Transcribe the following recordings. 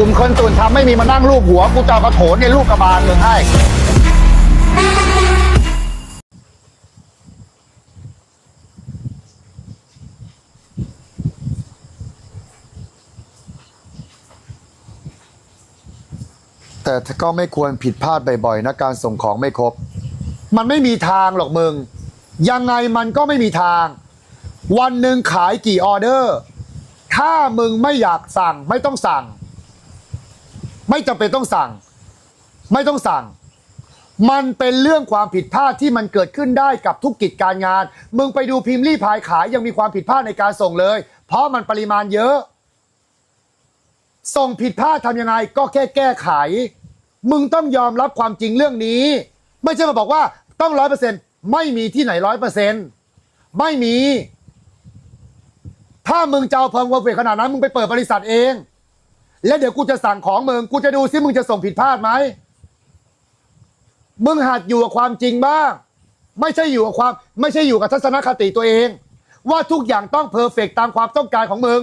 กลุ่มคนตุ่นทำไม่มีมานั่งรูปหัว กูจะกระโถนในลูกกระบาลมึงให้ แต่ก็ไม่ควรผิดพลาดบ่อยๆนะการส่งของไม่ครบ มันไม่มีทางหรอกมึง ยังไงมันก็ไม่มีทาง วันหนึ่งขายกี่ออเดอร์ ถ้ามึงไม่อยากสั่งไม่ต้องสั่ง ไม่จำเป็นต้องสั่ง ไม่ต้องสั่ง มันเป็นเรื่องความผิดพลาดที่มันเกิดขึ้นได้กับทุกกิจการงาน มึงไปดูพิมพ์รีพายขายยังมีความผิดพลาดในการส่งเลย เพราะมันปริมาณเยอะ ส่งผิดพลาดทำยังไงก็แค่แก้ไข มึงต้องยอมรับความจริงเรื่องนี้ ไม่ใช่มาบอกว่าต้องร้อยเปอร์เซ็นต์ไม่มีที่ไหนร้อยเปอร์เซ็นต์ไม่มี ถ้ามึงจะเอาเพิ่มความเฟขนาดนั้นมึงไปเปิดบริษัทเอง แล้วเดี๋ยวกูจะสั่งของมึง กูจะดูซิมึงจะส่งผิดพลาดไหม มึงหัดอยู่กับความจริงบ้าง ไม่ใช่อยู่กับความ ไม่ใช่อยู่กับทัศนคติตัวเอง ว่าทุกอย่างต้องเพอร์เฟกตามความต้องการของมึง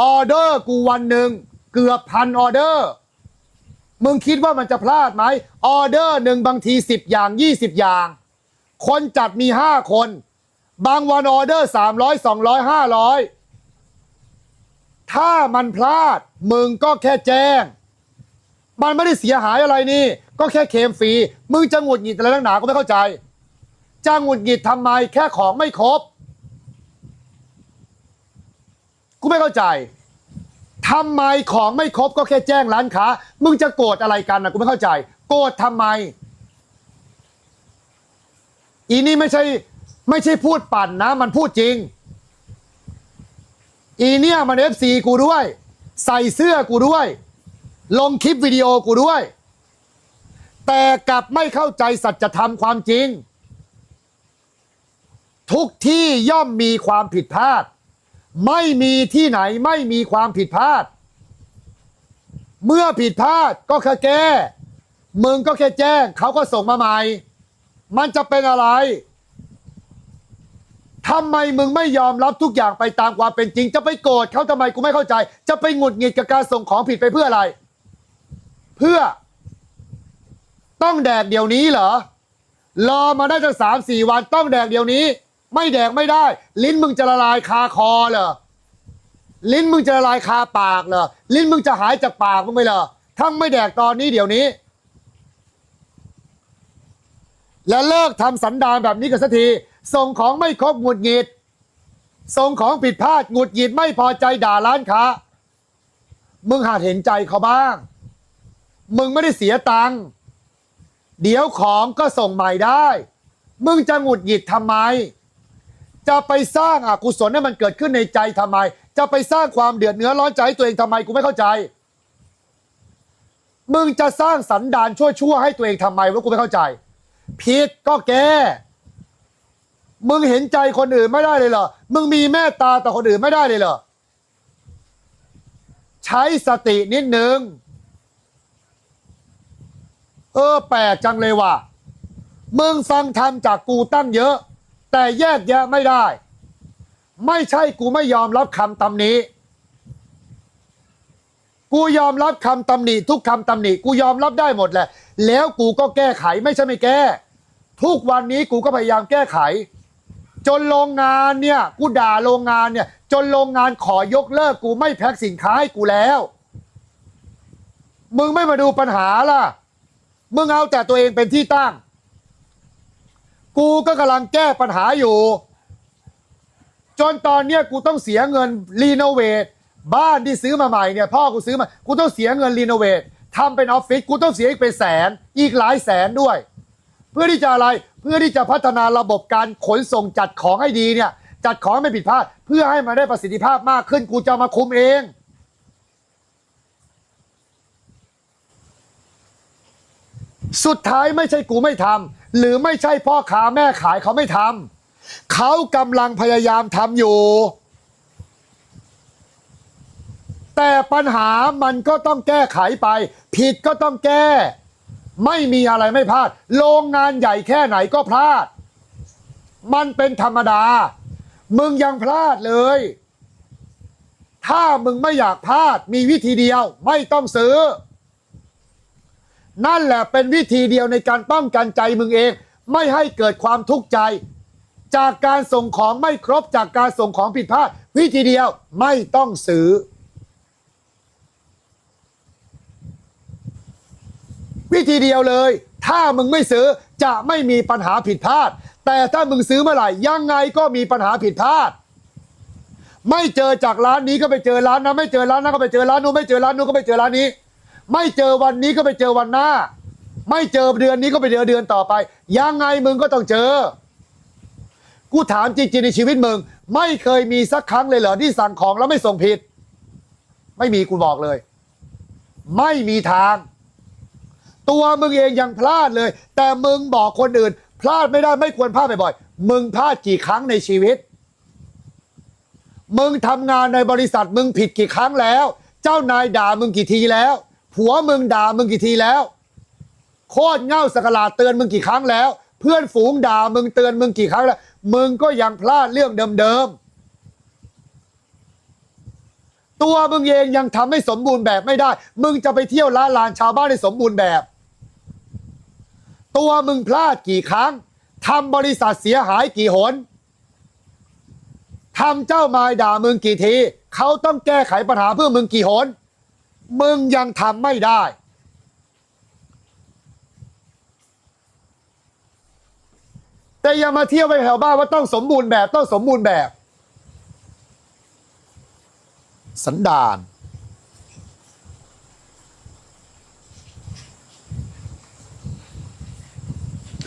ออเดอร์กูวันหนึ่งเกือบพันออเดอร์ มึงคิดว่ามันจะพลาดไหม ออเดอร์หนึ่งบางทีสิบอย่างยี่สิบอย่าง คนจัดมีห้าคน บางวันออเดอร์สามร้อยสองร้อยห้าร้อย ถ้ามันพลาดมึงก็แค่แจ้ง มันไม่ได้เสียหายอะไรนี่ ก็แค่เคมฟรี มึงจะหงุดหงิดอะไรนักหนาก็ไม่เข้าใจ จะหงุดหงิดทำไมแค่ของไม่ครบ กูไม่เข้าใจทำไมของไม่ครบก็แค่แจ้งร้านค้า มึงจะโกรธอะไรกันนะกูไม่เข้าใจ โกรธทำไม อีนี่ไม่ใช่ไม่ใช่พูดปั่นนะ มันพูดจริง อีเนี่ยมันเอฟซีกูด้วย ใส่เสื้อกูด้วย ลงคลิปวิดีโอกูด้วย แต่กลับไม่เข้าใจสัจธรรมความจริง ทุกที่ย่อมมีความผิดพลาด ไม่มีที่ไหนไม่มีความผิดพลาด เมื่อผิดพลาดก็แค่แก้มึงก็แค่แจ้ง เขาก็ส่งมาใหม่ มันจะเป็นอะไร ทำไมมึงไม่ยอมรับทุกอย่างไปตามความเป็นจริง จะไปโกรธเขาทำไมกูไม่เข้าใจ จะไปหงุดหงิดกับการส่งของผิดไปเพื่ออะไร เพื่อ ต้องแดกเดี๋ยวนี้เหรอรอมาได้ตั้งสามสี่วันต้องแดกเดี๋ยวนี้ ไม่แดกไม่ได้ ลิ้นมึงจะละลายคาคอเหรอลิ้นมึงจะละลายคาปากเหรอลิ้นมึงจะหายจากปากมึงไปเหรอทั้งไม่แดกตอนนี้เดี๋ยวนี้ และเลิกทำสันดานแบบนี้กันสักที ส่งของไม่ครบหงุดหงิด ส่งของผิดพลาดหงุดหงิดไม่พอใจด่าร้านค้า มึงหาเห็นใจเขาบ้าง มึงไม่ได้เสียตังค์ เดี๋ยวของก็ส่งใหม่ได้ มึงจะหงุดหงิดทำไม จะไปสร้างอากุศลให้มันเกิดขึ้นในใจทำไม จะไปสร้างความเดือดเนื้อร้อนใจใตัวเองทำไมกูไม่เข้าใจ มึงจะสร้างสันดานชั่วๆให้ตัวเองทำไมวะกูไม่เข้าใจ ผิดก็แก้ มึงเห็นใจคนอื่นไม่ได้เลยเหรอ มึงมีเมตตาต่อคนอื่นไม่ได้เลยเหรอ ใช้สตินิดนึง เออ แปลกจังเลยว่ะ มึงฟังธรรมจากกูตั้งเยอะ แต่แยกแยะไม่ได้ ไม่ใช่กูไม่ยอมรับคำตำหนิ กูยอมรับคำตำหนิทุกคำตำหนิกูยอมรับได้หมดแหละ แล้วกูก็แก้ไขไม่ใช่ไม่แก้ ทุกวันนี้กูก็พยายามแก้ไข จนโรงงานเนี่ยกูด่าโรงงานเนี่ย จนโรงงานขอยกเลิกกูไม่แพ็คสินค้าให้กูแล้ว มึงไม่มาดูปัญหาล่ะ มึงเอาแต่ตัวเองเป็นที่ตั้ง กูก็กำลังแก้ปัญหาอยู่ จนตอนเนี้ยกูต้องเสียเงินรีโนเวทบ้านที่ซื้อมาใหม่เนี่ยพ่อกูซื้อมา กูต้องเสียเงินรีโนเวททำเป็นออฟฟิศกูต้องเสียอีกเป็นแสน อีกหลายแสนด้วย เพื่อที่จะอะไร พื่อที่จะพัฒนาระบบการขนส่งจัดของให้ดีเนี่ย จัดของไม่ผิดพลาด เพื่อให้มันได้ประสิทธิภาพมากขึ้นกูจะมาคุมเอง สุดท้ายไม่ใช่กูไม่ทำหรือไม่ใช่พ่อค้าแม่ขายเขาไม่ทำเขากำลังพยายามทำอยู่ แต่ปัญหามันก็ต้องแก้ไขไป ผิดก็ต้องแก้ ไม่มีอะไรไม่พลาด โรงงานใหญ่แค่ไหนก็พลาด มันเป็นธรรมดา มึงยังพลาดเลย ถ้ามึงไม่อยากพลาด มีวิธีเดียวไม่ต้องซื้อ นั่นแหละเป็นวิธีเดียวในการป้องกันใจมึงเอง ไม่ให้เกิดความทุกข์ใจ จากการส่งของไม่ครบจากการส่งของผิดพลาด วิธีเดียวไม่ต้องซื้อ วิธีเดียวเลย ถ้ามึงไม่ซื้อจะไม่มีปัญหาผิดพลาด แต่ถ้ามึงซื้อเมื่อไหร่ยังไงก็มีปัญหาผิดพลาด ไม่เจอจากร้านนี้ก็ไปเจอร้านนั้นไม่เจอร้านนั้นก็ไปเจอร้านนู้นไม่เจอร้านนู้นก็ไปเจอร้านนี้ ไม่เจอวันนี้ก็ไปเจอวันหน้า ไม่เจอเดือนนี้ก็ไปเจอเดือนต่อไป ยังไงมึงก็ต้องเจอ กูถามจริงๆในชีวิตมึง ไม่เคยมีสักครั้งเลยเหรอที่สั่งของแล้วไม่ส่งผิด ไม่มีกูบอกเลย ไม่มีทาง ตัวมึงเองยังพลาดเลย แต่มึงบอกคนอื่น พลาดไม่ได้ไม่ควรพลาดบ่อยๆมึงพลาดกี่ครั้งในชีวิต มึงทำงานในบริษัทมึงผิดกี่ครั้งแล้ว เจ้านายด่ามึงกี่ทีแล้ว ผัวมึงด่ามึงกี่ทีแล้ว โคตรเง่าสกลาเตือนมึงกี่ครั้งแล้ว เพื่อนฝูงด่ามึงเตือนมึงกี่ครั้งแล้ว มึงก็ยังพลาดเรื่องเดิมๆตัวมึงเองยังทำให้สมบูรณ์แบบไม่ได้ มึงจะไปเที่ยวล้าลานชาวบ้านให้สมบูรณ์แบบ ตัวมึงพลาดกี่ครั้งทำบริษัทเสียหายกี่หนทำเจ้ามายด่ามึงกี่ทีเขาต้องแก้ไขปัญหาเพื่อมึงกี่หนมึงยังทำไม่ได้ แต่อย่ามาเที่ยวไปแถวบ้านว่าต้องสมบูรณ์แบบต้องสมบูรณ์แบบ สันดาน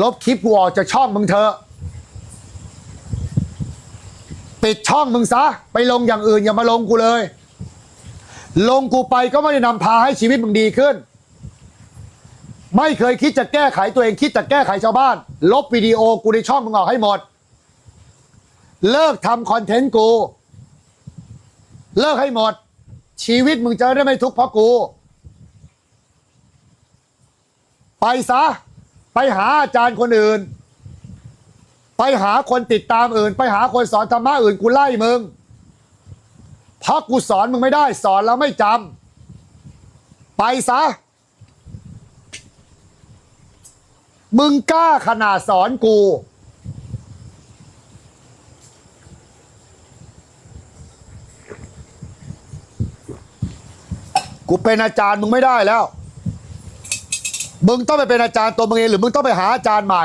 ลบคลิปกูออกจากช่องมึงเถอะปิดช่องมึงซะ ไปลงอย่างอื่นอย่ามาลงกูเลย ลงกูไปก็ไม่ได้นำพาให้ชีวิตมึงดีขึ้น ไม่เคยคิดจะแก้ไขตัวเองคิดจะแก้ไขชาวบ้าน ลบวิดีโอกูในช่องมึงออกให้หมด เลิกทำคอนเทนต์กู เลิกให้หมด ชีวิตมึงจะได้ไม่ทุกข์เพราะกู ไปซะ ไปหาอาจารย์คนอื่น ไปหาคนติดตามอื่น ไปหาคนสอนธรรมะอื่นกูไล่มึงเพราะกูสอนมึงไม่ได้ สอนแล้วไม่จำไปซะ มึงกล้าขนาดสอนกู กูเป็นอาจารย์มึงไม่ได้แล้ว มึงต้องไปเป็นอาจารย์ตัวมึงเองหรือมึงต้องไปหาอาจารย์ใหม่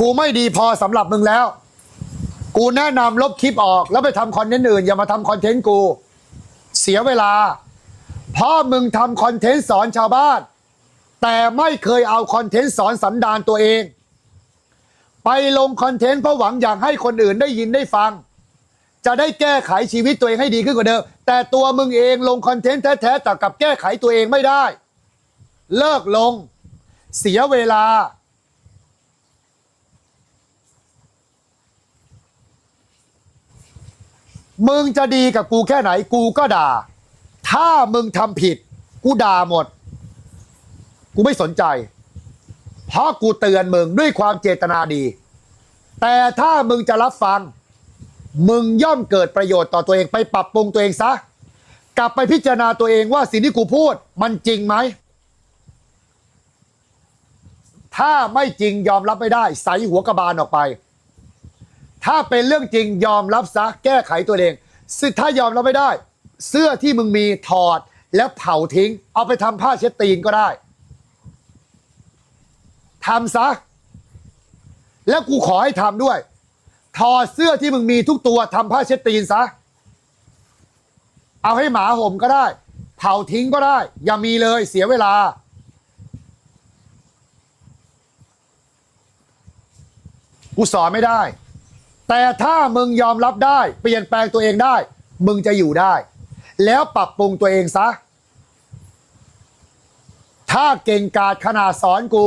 กูไม่ดีพอสำหรับมึงแล้ว กูแนะนำลบคลิปออก แล้วไปทำคอนเทนต์อื่น อย่ามาทำคอนเทนต์กู เสียเวลาเพราะมึงทำคอนเทนต์สอนชาวบ้าน แต่ไม่เคยเอาคอนเทนต์สอนสันดานตัวเอง ไปลงคอนเทนต์เพราะหวังอยากให้คนอื่นได้ยินได้ฟัง จะได้แก้ไขชีวิตตัวเองให้ดีขึ้นกว่าเดิม แต่ตัวมึงเองลงคอนเทนต์แท้ๆแต่กับแก้ไขตัวเองไม่ได้ เลิกลง เสียเวลา มึงจะดีกับกูแค่ไหนกูก็ด่า ถ้ามึงทำผิด กูด่าหมด กูไม่สนใจ เพราะกูเตือนมึงด้วยความเจตนาดี แต่ถ้ามึงจะรับฟัง มึงย่อมเกิดประโยชน์ต่อตัวเองไปปรับปรุงตัวเองซะ กลับไปพิจารณาตัวเองว่าสิ่งที่กูพูดมันจริงไหม ถ้าไม่จริงยอมรับไม่ได้ ใส่หัวกระบาลออกไป ถ้าเป็นเรื่องจริงยอมรับซะ แก้ไขตัวเองซึ่งถ้ายอมรับไม่ได้ เสื้อที่มึงมีถอดแล้วเผาทิ้ง เอาไปทำผ้าเช็ดตีนก็ได้ทำซะ แล้วกูขอให้ทำด้วย ถอดเสื้อที่มึงมีทุกตัวทำผ้าเช็ดตีนซะ เอาให้หมาห่มก็ได้ เผาทิ้งก็ได้ อย่ามีเลยเสียเวลา กูสอนไม่ได้ แต่ถ้ามึงยอมรับได้ เปลี่ยนแปลงตัวเองได้ มึงจะอยู่ได้ แล้วปรับปรุงตัวเองซะ ถ้าเก่งกาจขนาดสอนกู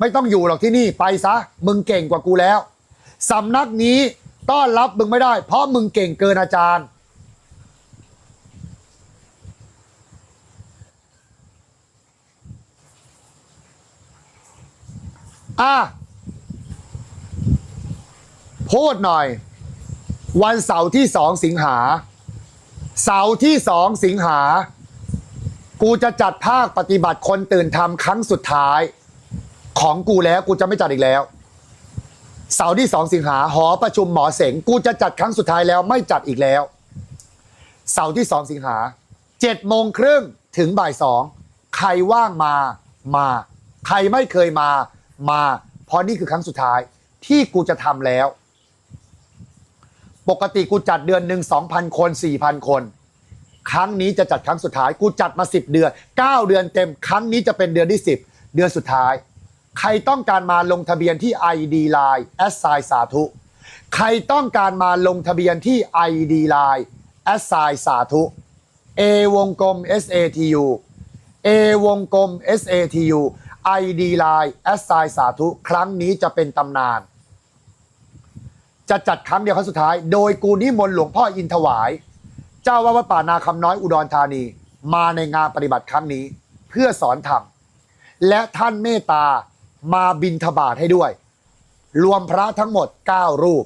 ไม่ต้องอยู่หรอกที่นี่ไปซะ มึงเก่งกว่ากูแล้ว สำนักนี้ต้อนรับมึงไม่ได้ เพราะมึงเก่งเกินอาจารย์ อะพูดหน่อย วันเสาร์ที่สองสิงหา เสาร์ที่สองสิงหา กูจะจัดภาคปฏิบัติคนตื่นทำครั้งสุดท้าย ของกูแล้วกูจะไม่จัดอีกแล้ว เสาร์ที่สองสิงหาหอประชุมหมอเสงกูจะจัดครั้งสุดท้ายแล้วไม่จัดอีกแล้ว เสาร์ที่สองสิงหาเจ็ดโมงครึ่งถึงบ่ายสองใครว่างมามา ใครไม่เคยมามาเพราะนี่คือครั้งสุดท้ายที่กูจะทำแล้ว ปกติกูจัดเดือนหนึ่งสองพันคนสี่พันคน ครั้งนี้จะจัดครั้งสุดท้าย กูจัดมาสิบเดือนเก้าเดือนเต็ม ครั้งนี้จะเป็นเดือนที่สิบเดือนสุดท้าย ใครต้องการมาลงทะเบียนที่ ID Line แอสไซสาธุ ใครต้องการมาลงทะเบียนที่ ID Line แอสไซสาธุ A วงกลม SATU A วงกลม SATU ID Line แอสไซสาธุ ครั้งนี้จะเป็นตำนาน จะจัดครั้งเดียวครั้งสุดท้าย โดยกูนิมนต์หลวงพ่ออินถวาย เจ้าว่าวัดป่านาคำน้อยอุดรธานี มาในงานปฏิบัติครั้งนี้ เพื่อสอนธรรมและท่านเมตตา มาบินทบาทให้ด้วย รวมพระทั้งหมด 9 รูป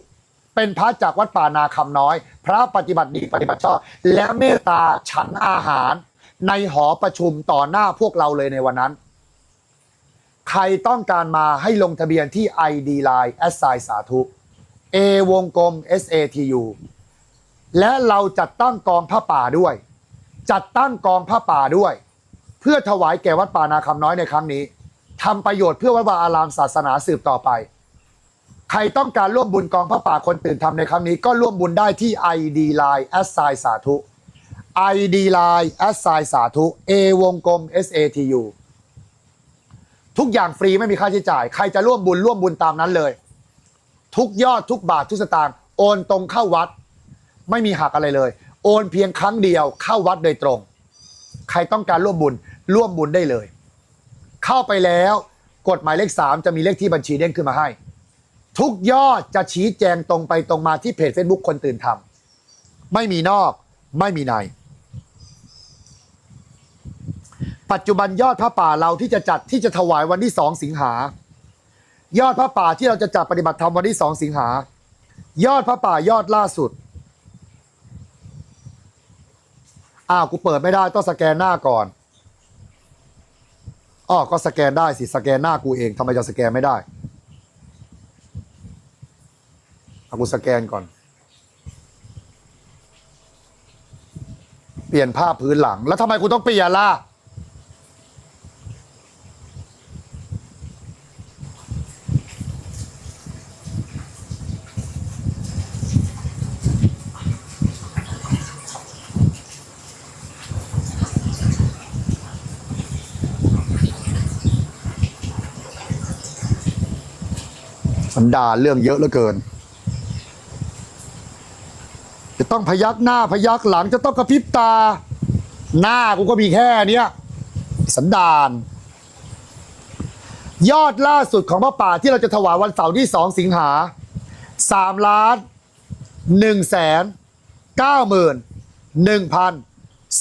เป็นพระจากวัดป่านาคำน้อย พระปฏิบัติดีปฏิบัติชอบ และเมตตาฉันอาหาร ในหอประชุมต่อหน้าพวกเราเลยในวันนั้น ใครต้องการมาให้ลงทะเบียนที่ ID Line แอสไซสาธุ A วงกลม SATU และเราจัดตั้งกองผ้าป่าด้วย จัดตั้งกองผ้าป่าด้วย เพื่อถวายแก่วัดป่านาคำน้อยในครั้งนี้ ทำประโยชน์เพื่อวัดวาอารามศาสนาสืบต่อไป ใครต้องการร่วมบุญกองผ้าป่าคนตื่นทำในครั้งนี้ก็ร่วมบุญได้ที่ ID Line แอสไซสาธุ ID Line แอสไซสาธุ A วงกลม SATU ทุกอย่างฟรีไม่มีค่าใช้จ่าย ใครจะร่วมบุญร่วมบุญตามนั้นเลย ทุกยอดทุกบาททุกสตางค์โอนตรงเข้าวัด ไม่มีหักอะไรเลย โอนเพียงครั้งเดียวเข้าวัดโดยตรง ใครต้องการร่วมบุญร่วมบุญได้เลย เข้าไปแล้ว กดหมายเลขสามจะมีเลขที่บัญชีเด้งขึ้นมาให้ ทุกยอดจะชี้แจงตรงไปตรงมาที่เพจ Facebook คนตื่นทำไม่มีนอกไม่มีใน ปัจจุบันยอดพระป่าเราที่จะจัดที่จะถวายวันที่สองสิงหายอดพระป่าที่เราจะจัดปฏิบัติธรรมวันที่สองสิงหายอดพระป่ายอดล่าสุดอ้าวกูเปิดไม่ได้ต้องสแกนหน้าก่อน อ้อก็สแกนได้สิ สแกนหน้ากูเองทำไมจะสแกนไม่ได้เอากูสแกนก่อน เปลี่ยนภาพพื้นหลัง แล้วทำไมกูต้องเปลี่ยนล่ะ ด่าเรื่องเยอะเหลือเกิน จะต้องพยักหน้าพยักหลังจะต้องกระพริบตา หน้ากูก็มีแค่เนี้ยสันดานยอดล่าสุดของพระป่าที่เราจะถวายวันเสาร์ที่สองสิงหาสามล้านหนึ่งแสนเก้าหมื่นหนึ่งพัน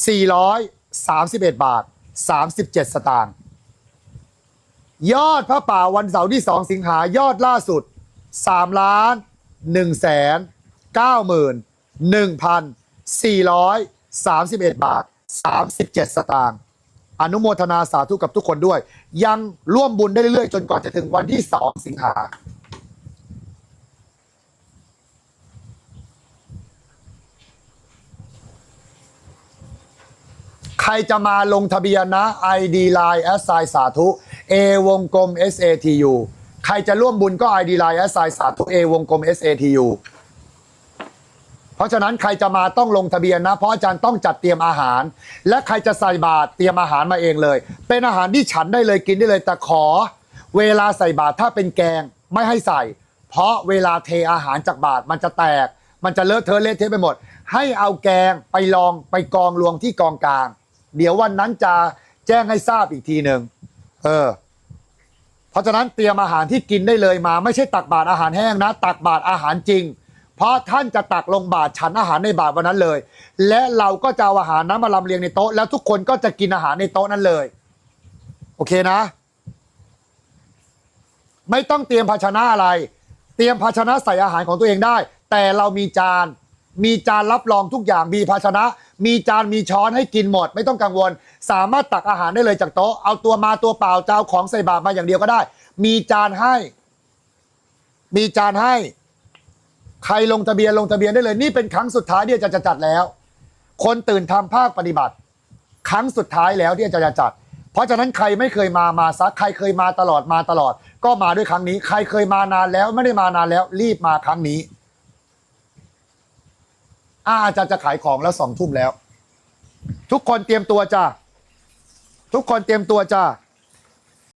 สี่ร้อยสามสิบเอ็ดบาทสามสิบเจ็ดสตางค์ยอดพระป่าวันเสาร์ที่สองสิงหายอดล่าสุด สามล้านหนึ่งแสนเก้าหมื่นหนึ่งพันสี่ร้อยสามสิบเอ็ดบาทสามสิบเจ็ดสตางค์อนุโมทนาสาธุกับทุกคนด้วย ยังร่วมบุญได้เรื่อยๆ จนกว่าจะถึงวันที่สองสิงหาใครจะมาลงทะเบียนนะ ID Line แอสไซสาธุ A วงกลม SATU ใครจะร่วมบุญก็ ID Line แอสไซสาธุ A วงกลม SATU เพราะฉะนั้นใครจะมาต้องลงทะเบียนนะ เพราะอาจารย์ต้องจัดเตรียมอาหาร และใครจะใส่บาตรเตรียมอาหารมาเองเลย เป็นอาหารที่ฉันได้เลยกินได้เลยแต่ขอ เวลาใส่บาตรถ้าเป็นแกงไม่ให้ใส่ เพราะเวลาเทอาหารจากบาตรมันจะแตก มันจะเลอะเทอะเละเทะไปหมด ให้เอาแกงไปลองไปกองรวงที่กองกลาง เดี๋ยววันนั้นจะแจ้งให้ทราบอีกทีหนึ่งเออ ราะฉะนั้นเตรียมอาหารที่กินได้เลยมา ไม่ใช่ตักบาตรอาหารแห้งนะ ตักบาตรอาหารจริง เพราะท่านจะตักลงบาตรฉันอาหารในบาตรวันนั้นเลย และเราก็จะเอาอาหารนั้นมาลำเลียงในโต๊ะแล้วทุกคนก็จะกินอาหารในโต๊ะนั้นเลย โอเคนะ ไม่ต้องเตรียมภาชนะอะไร เตรียมภาชนะใส่อาหารของตัวเองได้ แต่เรามีจาน มีจานรับรองทุกอย่างมีภาชนะ มีจานมีช้อนให้กินหมด ไม่ต้องกังวล สามารถตักอาหารได้เลยจากโต๊ะเอาตัวมาตัวเปล่าจะเอาของใส่บาตรมาอย่างเดียวก็ได้ มีจานให้ มีจานให้ ใครลงทะเบียนลงทะเบียนได้เลย นี่เป็นครั้งสุดท้ายที่อาจารย์จะจัดแล้ว คนตื่นทำภาคปฏิบัติ ครั้งสุดท้ายแล้วที่อาจารย์จะจัด เพราะฉะนั้นใครไม่เคยมามาซักใครเคยมาตลอดมาตลอด ก็มาด้วยครั้งนี้ ใครเคยมานานแล้วไม่ได้มานานแล้ว รีบมาครั้งนี้ อาอาจารย์จะขายของแล้วสองทุ่มแล้ว ทุกคนเตรียมตัวจ้าทุกคนเตรียมตัวจ้า